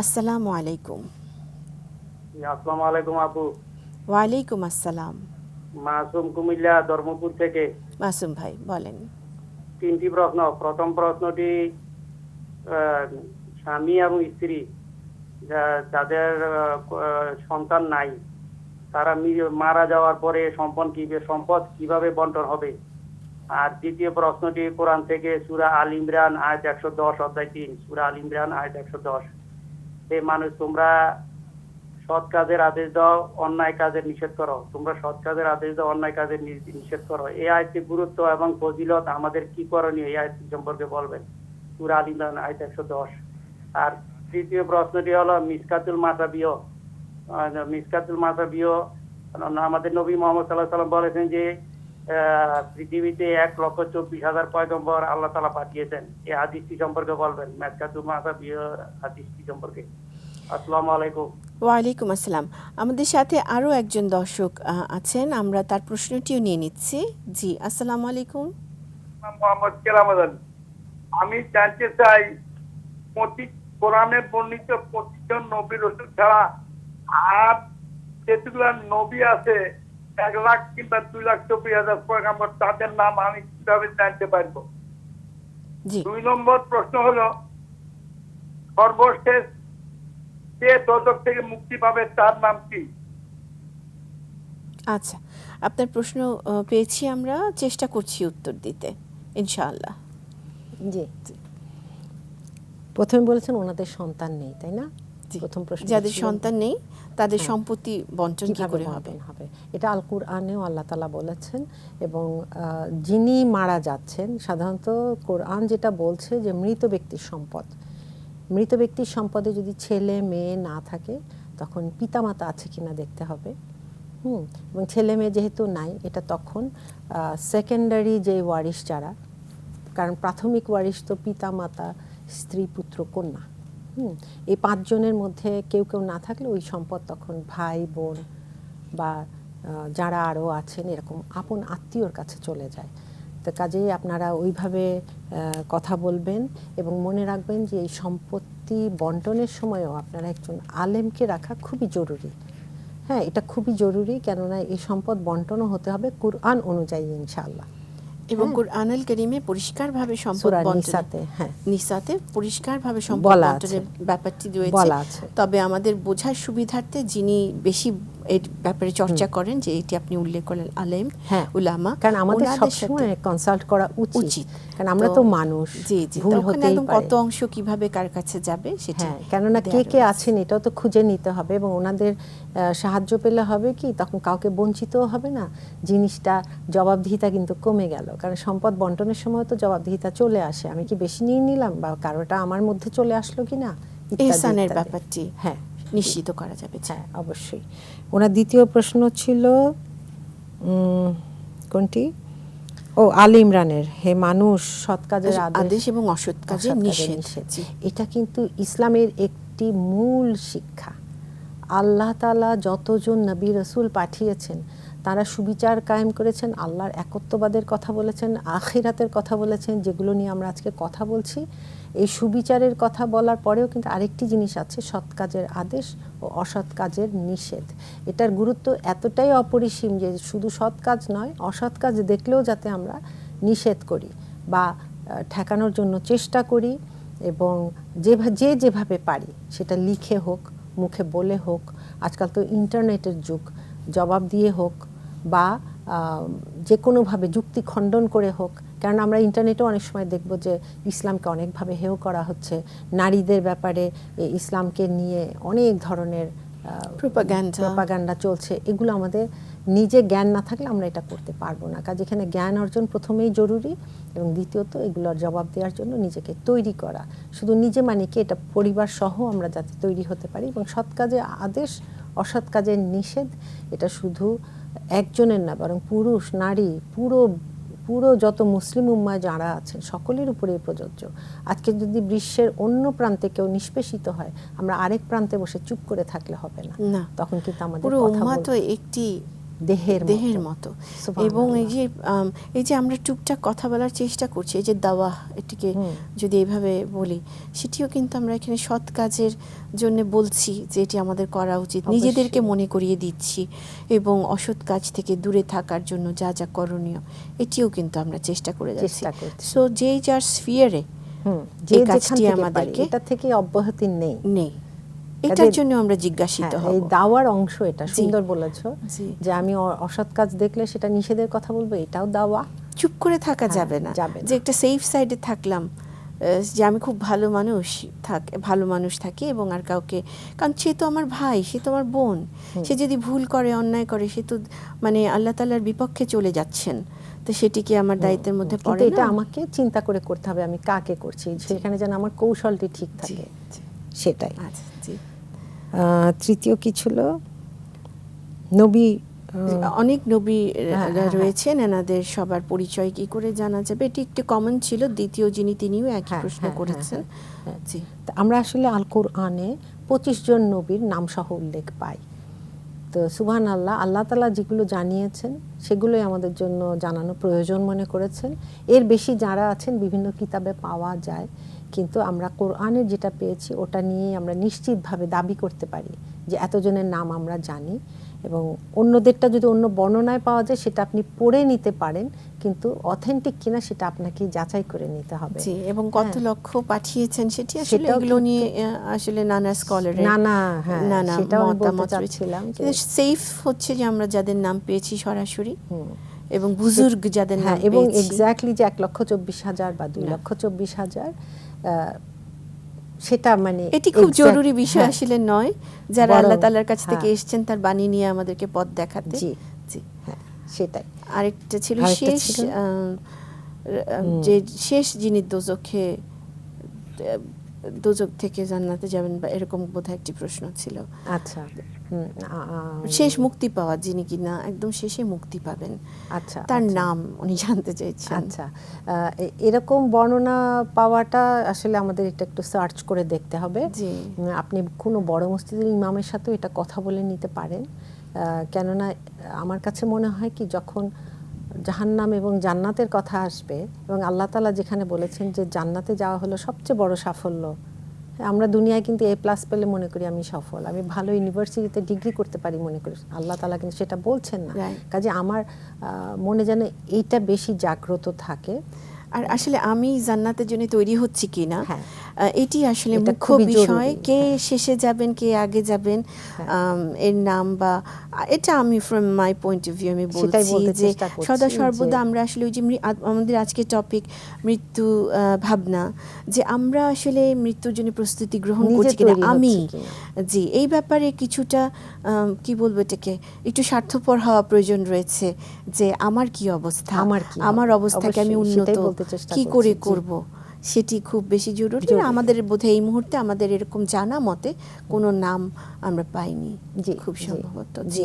আসসালামু আলাইকুম। আসসালামু আলাইকুম আপু। ওয়ালাইকুম আসসালাম। মাসুম কুমিল্লা ধর্মপুর থেকে। মাসুম ভাই বলেন। তিনটি প্রশ্ন। প্রথম প্রশ্নটি স্বামী এবং স্ত্রী যাদের সন্তান নাই তারা মারা যাওয়ার পরে সম্পদ কি সম্পদ কীভাবে বন্টন হবে? আর দ্বিতীয় প্রশ্নটি কোরআন থেকে সুরা আল ইমরান আয়াত একশো দশ অধ্যায় তিন। সুরা আল ইমরান আয়াত একশো দশ। হে মানুষ, তোমরা সৎ কাজের আদেশ দাও, অন্যায় কাজের নিষেধ করো। তোমরা সৎ কাজের আদেশ দাও, অন্যায় কাজের নিষেধ করো। এই আয়টির গুরুত্ব এবং ফজিলত আমাদের কি করণীয়? এই আয়টি সম্পর্কে বলবেন। সুরা আল ইমরান, আয়াত একশো দশ। আর তৃতীয় প্রশ্নটি হলো, মিসকাতুল মাসাবিও মিসকাতুল মাসাবিও আমাদের নবী মোহাম্মদ সাল্লাহ সাল্লাম বলেছেন যে পৃথিবীতে এক লক্ষ চব্বিশ হাজার পয়গম্বর আল্লাহ তালা পাঠিয়েছেন? এই হাদিসটি সম্পর্কে বলবেন। মিসকাতুল মাসাবিও হাদিসটি সম্পর্কে। আসসালামু আলাইকুম। ওয়ালাইকুম আসসালাম। আমাদের সাথে আরও একজন দর্শক আহ, আছেন। আমরা তার প্রশ্নটিও নিয়ে নিচ্ছি। জি আসসালামু আলাইকুম। মোহাম্মদ কেরামদান আমি জানতে চাই পঁচিশ কোরআনে বর্ণিত প্রতিজন জন নবী রসুল ছাড়া আর যেগুলো নবী আছে এক লাখ কিংবা দুই লাখ চব্বিশ হাজার পয়গাম্বর তাদের নাম আমি কীভাবে জানতে পারব? দুই নম্বর প্রশ্ন হলো সর্বশেষ যে দশক থেকে মুক্তি পাবে তার নাম কি? আচ্ছা আপনার প্রশ্ন পেয়েছি আমরা চেষ্টা করছি উত্তর দিতে ইনশাআল্লাহ। জি। প্রথমে বলেছেন ওনাদের সন্তান নেই তাই না। প্রথম প্রশ্ন যাদের সন্তান নেই তাদের হ্যাঁ। সম্পত্তি বন্টন কি করে হবে? হবে? এটা আল কোরআনেও আল্লাহ তালা বলেছেন এবং যিনি মারা যাচ্ছেন সাধারণত কোরআন যেটা বলছে যে মৃত ব্যক্তির সম্পদ। মৃত ব্যক্তির সম্পদে যদি ছেলে মেয়ে না থাকে তখন পিতামাতা আছে কিনা দেখতে হবে। হুম এবং ছেলে মেয়ে যেহেতু নাই এটা তখন সেকেন্ডারি যে ওয়ারিশ যারা কারণ প্রাথমিক ওয়ারিশ তো পিতা মাতা স্ত্রী পুত্র কন্যা। হুম। এই পাঁচজনের মধ্যে কেউ কেউ না থাকলে ওই সম্পদ তখন ভাই, বোন বা যারা আরও আছেন এরকম আপন আত্মীয়র কাছে চলে যায়। তো কাজেই আপনারা ওইভাবে কথা বলবেন এবং মনে রাখবেন যে এই সম্পত্তি বন্টনের সময়ও আপনারা একজন আলেমকে রাখা খুবই জরুরি। হ্যাঁ এটা খুবই জরুরি কেননা এই সম্পদ বন্টনও হতে হবে কুরআন অনুযায়ী ইনশাআল্লাহ। এবং। কোরআনুল করিমে পরিষ্কারভাবে সম্পদ নিসাতে হ্যাঁ। নিসাতে পরিষ্কারভাবে সম্পদ বন্টনের ব্যাপারটি রয়েছে। তবে আমাদের বোঝার সুবিধার্থে যিনি বেশি এর ব্যাপারে চর্চা করেন যে এটি আপনি উল্লেখ করলেন আলেম হ্যাঁ। উলামা। কারণ আমাদের সবসময় কনসাল্ট করা উচিত। কারণ আমরা তো- মানুষ জি জি। ভুল তখন একদম কত অংশ কীভাবে কার কাছে যাবে সেটি হ্যাঁ কেননা কে কে আছেন এটাও তো খুঁজে নিতে হবে এবং ওনাদের সাহায্য পেলে হবে কি? তখন কাউকে বঞ্চিতও হবে না। জিনিসটা জবাবদিহিতা কিন্তু কমে গেল। কারণ সম্পদ বন্টনের সময় তো জবাবদিহিতা চলে আসে। আমি কি বেশি নিয়ে নিলাম? বা কারোটা আমার মধ্যে চলে আসলো কি না এহসানের ব্যাপারটি। হ্যাঁ। নিশ্চিত করা যাবে। হ্যাঁ অবশ্যই। ওনার দ্বিতীয় প্রশ্ন ছিল কোনটি? ও আল ইমরানের হে মানুষ সৎ কাজের আদেশ এবং অসৎ কাজে অসৎ কাজের নিষেধ। এটা কিন্তু ইসলামের একটি মূল শিক্ষা। আল্লাহ তালা যতজন নবী রসুল পাঠিয়েছেন তারা সুবিচার কায়েম করেছেন, আল্লাহর একত্ববাদের কথা বলেছেন, আখিরাতের কথা বলেছেন, যেগুলো নিয়ে আমরা আজকে কথা বলছি। এই সুবিচারের কথা বলার পরেও কিন্তু আরেকটি জিনিস আছে, সৎ কাজের আদেশ ও অসৎ কাজের নিষেধ। এটার গুরুত্ব এতটাই অপরিসীম যে শুধু সৎ কাজ নয়, অসৎ কাজ দেখলেও যাতে আমরা নিষেধ করি বা ঠেকানোর জন্য চেষ্টা করি এবং যেভা- যে যেভাবে পারি, সেটা লিখে হোক, মুখে বলে হোক। আজকাল তো ইন্টারনেটের যুগ, জবাব দিয়ে হোক বা যে কোনোভাবে যুক্তি খণ্ডন করে হোক কারণ আমরা ইন্টারনেটেও অনেক সময় দেখব যে ইসলামকে অনেকভাবে হেয় করা হচ্ছে। নারীদের ব্যাপারে ইসলামকে নিয়ে অনেক ধরনের প্রপাগান্ডা চলছে। এগুলো আমাদের নিজে জ্ঞান না থাকলে আমরা এটা করতে পারব না। কাজে এখানে জ্ঞান অর্জন প্রথমেই জরুরি এবং দ্বিতীয়ত এগুলোর জবাব দেওয়ার জন্য নিজেকে তৈরি করা। শুধু নিজে মানে কি এটা পরিবার সহ আমরা যাতে তৈরি হতে পারি এবং সৎ কাজে আদেশ অসৎ কাজের নিষেধ এটা শুধু একজনের না বরং পুরুষ নারী পুরো পুরো যত মুসলিম উম্মা যারা আছেন সকলের উপরেই প্রযোজ্য। আজকে যদি বিশ্বের অন্য প্রান্তে কেউ নিষ্পেষিত হয় আমরা আরেক প্রান্তে বসে চুপ করে থাকলে হবে না। তখন কিন্তু আমাদের পুরো কথা উম্মা তো একটি দেহের দেহের মতো। এবং এই যে এই যে আমরা টুকটাক কথা বলার চেষ্টা করছি এই যে দাওয়া এটিকে যদি এইভাবে বলি সেটিও কিন্তু আমরা এখানে সৎ কাজের জন্য বলছি যে এটি আমাদের করা উচিত। নিজেদেরকে মনে করিয়ে দিচ্ছি এবং অসৎ কাজ থেকে দূরে থাকার জন্য যা যা করণীয় এটিও কিন্তু আমরা চেষ্টা করে যাচ্ছি। সো যেই যার স্ফিয়ারে যে কাজটি আমাদেরকে- এটা থেকে অব্যাহতি নেই। নেই। এটার জন্য আমরা জিজ্ঞাসিত হ্যাঁ, হব। এই দাওয়ার অংশ এটা সুন্দর বলেছ যে আমি অসৎ কাজ দেখলে সেটা নিষেধের কথা বলব এটাও দাওয়া। চুপ করে থাকা হ্যাঁ, যাবে না। যে একটা সেফ সাইডে থাকলাম যে আমি খুব ভালো মানুষ থাক ভালো মানুষ থাকি এবং আর কাউকে কারণ সে তো আমার ভাই সে তো আমার বোন। সে যদি ভুল করে অন্যায় করে সে তো মানে আল্লাহ তালার বিপক্ষে চলে যাচ্ছেন। তো সেটিকে আমার দায়িত্বের মধ্যে পড়ে এটা আমাকে চিন্তা করে করতে হবে আমি কাকে করছি। সেখানে যেন আমার কৌশলটি ঠিক থাকে। সেটাই। আচ্ছা জি। তৃতীয় কি ছিল? নবী অনেক নবী আহ, হ্যাঁ, হ্যাঁ, রয়েছেন এনাদের সবার পরিচয় কি করে জানা যাবে? এটি একটি কমন ছিল দ্বিতীয় যিনি তিনিও একই হ্যাঁ, প্রশ্ন হ্যাঁ, করেছেন। হ্যাঁ। জি। আমরা আসলে আল কোরআনে পঁচিশ জন নবীর নাম সহ উল্লেখ পাই। তো সুবহান আল্লাহ আল্লাহ তালা যেগুলো জানিয়েছেন সেগুলোই আমাদের জন্য জানানো প্রয়োজন মনে করেছেন। এর বেশি যারা আছেন বিভিন্ন কিতাবে পাওয়া যায়। কিন্তু আমরা কোরআনের যেটা পেয়েছি ওটা নিয়েই আমরা নিশ্চিতভাবে দাবি করতে পারি যে এতজনের নাম আমরা জানি এবং অন্যদেরটা যদি অন্য বর্ণনায় পাওয়া যায় সেটা আপনি পড়ে নিতে পারেন কিন্তু অথেন্টিক কিনা সেটা আপনাকে যাচাই করে নিতে হবে জি এবং কত হ্যাঁ। লক্ষ পাঠিয়েছেন সেটি আসলে এগুলো নিয়ে আসলে নানা স্কলারের নানা, হ্যাঁ, নানা মতামত। চাচ্ছিলাম সেফ হচ্ছে যে আমরা যাদের নাম পেয়েছি সরাসরি এবং বুজুর্গ যাদের নাম হ্যাঁ এবং পেয়েছি এক্স্যাক্টলি যে এক লক্ষ চব্বিশ হাজার বা দুই লক্ষ চব্বিশ হাজার সেটা মানে এটি খুব জরুরি বিষয় হ্যাঁ, আসলে নয় যারা আল্লাহ তালার কাছ থেকে এসছেন এসেছেন তার বাণী নিয়ে আমাদেরকে পথ দেখাতে। জি। জি। হ্যাঁ সেটাই। আরেকটা ছিল শেষ আহ, যে শেষ যিনি দোজখে দোজক থেকে জান্নাতে যাবেন বা এরকম বোধহয় একটি প্রশ্ন ছিল। আচ্ছা শেষ মুক্তি পাওয়া যিনি কিনা একদম শেষে মুক্তি পাবেন। আচ্ছা তার আচ্ছা। নাম উনি জানতে চাইছেন। আচ্ছা এরকম বর্ণনা পাওয়াটা আসলে আমাদের এটা একটু সার্চ করে দেখতে হবে। আপনি কোনো বড় মসজিদের ইমামের সাথেও এটা কথা বলে নিতে পারেন। কেননা আমার কাছে মনে হয় কি যখন জাহান্নাম এবং জান্নাতের কথা আসবে এবং আল্লাহ তালা যেখানে বলেছেন যে জান্নাতে যাওয়া হলো সবচেয়ে বড় সাফল্য। আমরা দুনিয়ায় কিন্তু এ প্লাস পেলে মনে করি আমি সফল আমি ভালো ইউনিভার্সিটিতে ডিগ্রি করতে পারি মনে করি। আল্লাহ তালা কিন্তু সেটা বলছেন না. কাজে আমার মনে যেন এইটা বেশি জাগ্রত থাকে। আর আসলে আমি জান্নাতের জন্য তৈরি হচ্ছি কিনা? হ্যাঁ। এটি আসলে মুখ্য বিষয়। কে শেষে যাবেন কে আগে যাবেন হ্যাঁ। এর নাম বা এটা আমি from my point of view আমি বলছি যে সদা সর্বদা আমরা আসলে ওই যে আমাদের আজকে টপিক মৃত্যু ভাবনা যে আমরা আসলে মৃত্যুর জন্য প্রস্তুতি গ্রহণ করছি কিনা আমি জি এই ব্যাপারে কিছুটা কি বলব এটাকে একটু স্বার্থপর হওয়া প্রয়োজন রয়েছে যে আমার কি অবস্থা? আমার আমার অবস্থাকে আমি উন্নত কি করে। করব? সেটি খুব বেশি জরুরি। আমাদের বোধ এই মুহূর্তে আমাদের এরকম জানা মতে কোনো নাম আমরা পাইনি। খুব সম্ভবত জি।